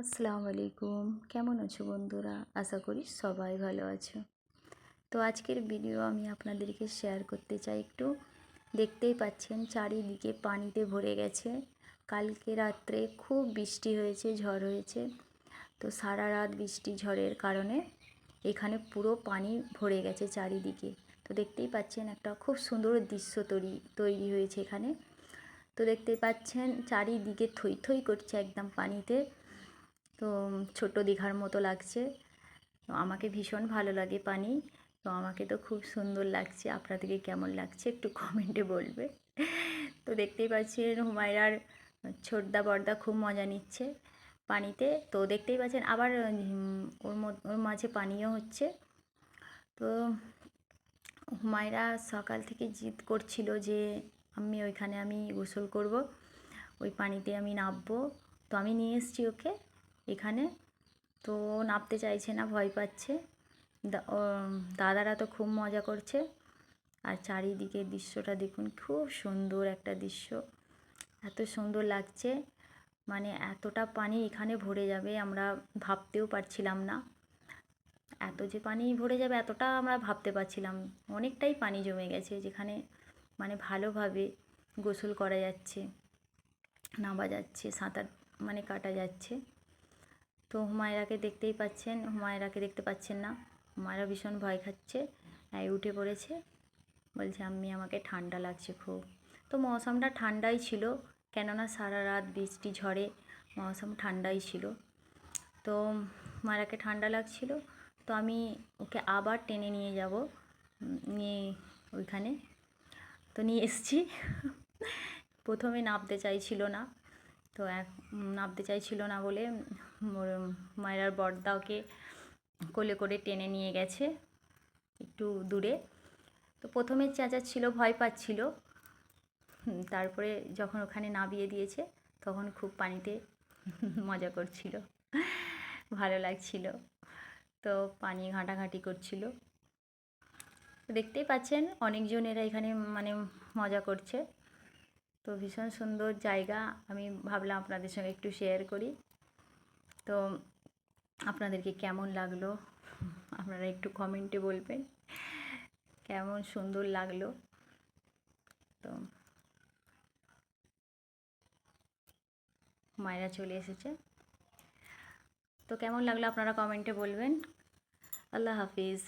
আসসালামু আলাইকুম। কেমন আছো বন্ধুরা? আশা করি সবাই ভালো আছো। তো আজকের ভিডিও আমি আপনাদেরকে শেয়ার করতে চাই একটু। দেখতেই পাচ্ছেন চারিদিকে পানিতে ভরে গেছে। কালকে রাত্রে খুব বৃষ্টি হয়েছে, ঝড় হয়েছে। তো সারা রাত বৃষ্টি ঝড়ের কারণে এখানে পুরো পানি ভরে গেছে চারিদিকে। তো দেখতেই পাচ্ছেন একটা খুব সুন্দর দৃশ্য তৈরি তৈরি হয়েছে এখানে। তো দেখতেই পাচ্ছেন চারিদিকে থই থই করছে একদম পানিতে। তো ছোট দীঘার মতো লাগছে। তো আমাকে ভীষণ ভালো লাগে পানি। তো আমাকে তো খুব সুন্দর লাগছে। আপনাদেরকে কেমন লাগছে একটু কমেন্টে বলবে। তো দেখতেই পাচ্ছেন হুমায়রার ছোটদা বড়দা খুব মজা নিচ্ছে পানিতে। তো দেখতেই পাচ্ছেন আবার ওর ওর মাঝে পানিও হচ্ছে। তো হুমায়রা সকাল থেকে জিদ করছিল যে আমি ওইখানে আমি গোসল করব। ওই পানিতে আমি নামবো তো আমি নিয়ে এসেছি ওকে। এখানে। তো নামতে চাইছে না, ভয় পাচ্ছে। দাদারা তো খুব মজা করছে। আর চারিদিকে দৃশ্যটা দেখুন, খুব সুন্দর একটা দৃশ্য। এত সুন্দর লাগছে। মানে এতটা পানি এখানে ভরে যাবে আমরা ভাবতেও পারছিলাম না। এত যে পানি ভরে যাবে এতটা আমরা ভাবতে পারছিলাম। অনেকটাই পানি জমে গেছে, যেখানে মানে ভালোভাবে গোসল করা যাচ্ছে, নামা যাচ্ছে, সাঁতার মানে কাটা যাচ্ছে। তো হুমায়রাকে দেখতেই পাচ্ছেন, হুমায়রাকে দেখতে পাচ্ছেন না। হুমায়রা ভীষণ ভয় খাচ্ছে এই উঠে পড়েছে। বলছে, আম্মি, আমাকে ঠান্ডা লাগছে খুব। তো মৌসামটা ঠান্ডাই ছিল, কেননা সারা রাত বৃষ্টি ঝড়ে মৌসাম ঠান্ডাই ছিল। তো মারাকে ঠান্ডা লাগছিল, তো আমি ওকে আবার টেনে নিয়ে যাব, নিয়ে ওইখানে। তো নিয়ে এসছি। প্রথমে নামতে চাইছিল না। তো এক নামতে চাইছিল না বলে মায়েরার বড়দাওকে কোলে করে টেনে নিয়ে গেছে একটু দূরে। তো প্রথমে চেঁচাচ্ছিল, ভয় পাচ্ছিল। তারপরে যখন ওখানে নামিয়ে দিয়েছে তখন খুব পানিতে মজা করছিল, ভালো লাগছিল। তো পানি ঘাঁটাঘাঁটি করছিল। দেখতেই পাচ্ছেন অনেকজনেরা এখানে মানে মজা করছে। তো ভীষণ সুন্দর জায়গা। আমি ভাবলাম আপনাদের সঙ্গে একটু শেয়ার করি। তো আপনাদেরকে কেমন লাগল? আপনারা একটু কমেন্টে বলবেন। কেমন সুন্দর লাগল? তো মায়েরা চলে এসেছে। তো কেমন লাগল আপনারা কমেন্টে বলবেন। আল্লাহ হাফিজ।